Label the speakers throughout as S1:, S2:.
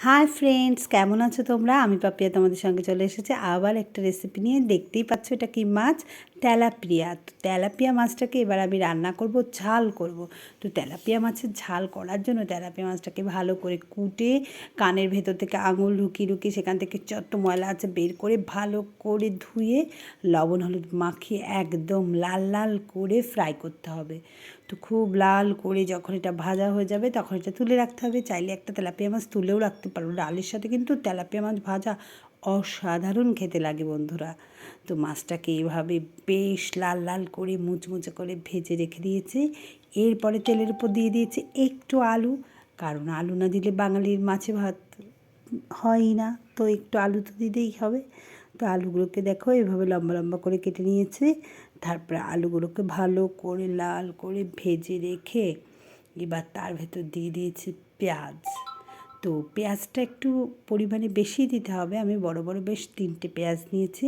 S1: Hi friends, কেমন আছো তোমরা? আমি পাপিয়া তোমাদের সঙ্গে চলে এসেছি। আবার একটা রেসিপি নিয়ে দেখতেই পাচ্ছ এটা কি মাছ। তেলাপিয়া, তো তেলাপিয়া মাছটাকে এবার আমি রান্না করব, ঝাল করব। তো তেলাপিয়া মাছের ঝাল করার জন্য তেলাপিয়া মাছটাকে ভালো করে কুটে, কানের ভেতর থেকে আঙুল ঢুকিয়ে ঢুকিয়ে সেখান থেকে যত ময়লা আছে বের করে ভালো করে ধুয়ে, লবণ, হলুদ মাখিয়ে একদম লাল লাল করে ফ্রাই করতে হবে। তো খুব লাল করে যখন এটা ভাজা হয়ে যাবে তখন এটা তুলে রাখতে হবে। চাইলে একটা তেলাপিয়া মাছ তুলেও রাখতে পারো। ডালের সাথে কিন্তু তেলাপিয়া মাছ ভাজা অসাধারণ খেতে লাগে বন্ধুরা। তো মাছটাকে এইভাবে বেশ লাল লাল করে মুচমুচে করে ভেজে রেখে দিয়েছে। এরপরে তেলের উপর দিয়ে দিয়েছে একটু আলু। কারণ আলু না দিলে বাঙালির মাছে ভাত হয় না। তো একটু আলু তো দিতেই হবে। তো আলুগুলোকে দেখো এভাবে লম্বা লম্বা করে কেটে নিয়েছে। তারপরে আলুগুলোকে ভালো করে লাল করে ভেজে রেখে এবার তার ভেতর দিয়ে দিয়েছি পেঁয়াজ। তো পেঁয়াজটা একটু পরিমাণে বেশি দিতে হবে। আমি বড় বড় বেশ তিনটে পেঁয়াজ নিয়েছি।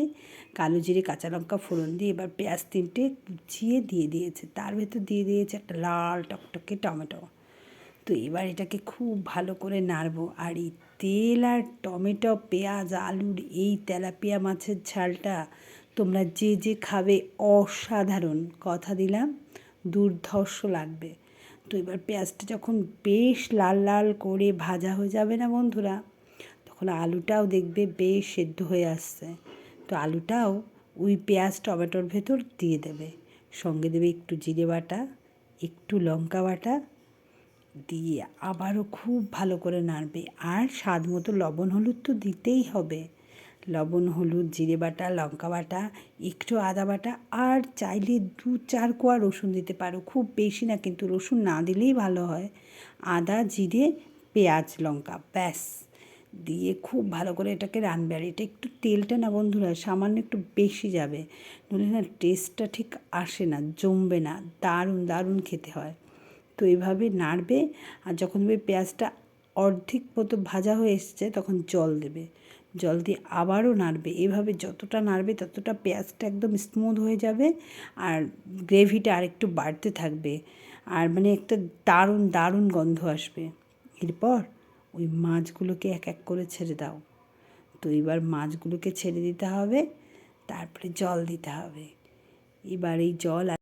S1: কালো জিরে, কাঁচা লঙ্কা ফোড়ন দিয়ে এবার পেঁয়াজ তিনটে কুচিয়ে দিয়ে দিয়েছে। তার ভেতর দিয়ে দিয়েছে একটা লাল টকটকে টমেটো। তো এবার এটাকে খুব ভালো করে নাড়বো। আর এই তেল আর টমেটো, পেঁয়াজ, আলুর এই তেলাপিয়া মাছের ঝালটা তোমরা যে যে খাবে অসাধারণ। কথা দিলাম, দুর্ধর্ষ লাগবে। তো এবার পেঁয়াজটা যখন বেশ লাল লাল করে ভাজা হয়ে যাবে না বন্ধুরা, তখন আলুটাও দেখবে বেশ সেদ্ধ হয়ে আসছে। তো আলুটাও ওই পেঁয়াজ টমেটোর ভেতর দিয়ে দেবে। সঙ্গে দেবে একটু জিরে বাটা, একটু লঙ্কা বাটা, দিয়ে আবারও খুব ভালো করে নাড়বে। আর স্বাদ মতো লবণ হলুদ তো দিতেই হবে। লবণ, হলুদ, জিরে বাটা, লঙ্কা বাটা, একটু আদা বাটা, আর চাইলে দু চার কোয়া রসুন দিতে পারো। খুব বেশি না, কিন্তু রসুন না দিলেই ভালো হয়। আদা, জিরে, পেঁয়াজ, লঙ্কা, ব্যাস। দিয়ে খুব ভালো করে এটাকে রানবে আর এটা একটু তেলটা না বন্ধুরা, সামান্য একটু বেশি যাবে। নইলে না টেস্টটা ঠিক আসে না, জমবে না। দারুণ দারুণ খেতে হয়। তো এইভাবে নাড়বে, আর যখন দেখবে পেঁয়াজটা অর্ধেক মতো ভাজা হয়ে এসছে, তখন জল দেবে। জল দিয়ে আবারও নাড়বে। এভাবে যতটা নাড়বে ততটা পেঁয়াজটা একদম স্মুথ হয়ে যাবে আর গ্রেভিটা আরেকটু বাড়তে থাকবে। আর মানে একটা দারুণ দারুণ গন্ধ আসবে। এরপর ওই মাছগুলোকে এক এক করে ছেড়ে দাও। তো এবার মাছগুলোকে ছেড়ে দিতে হবে, তারপরে জল দিতে হবে। এবার এই জল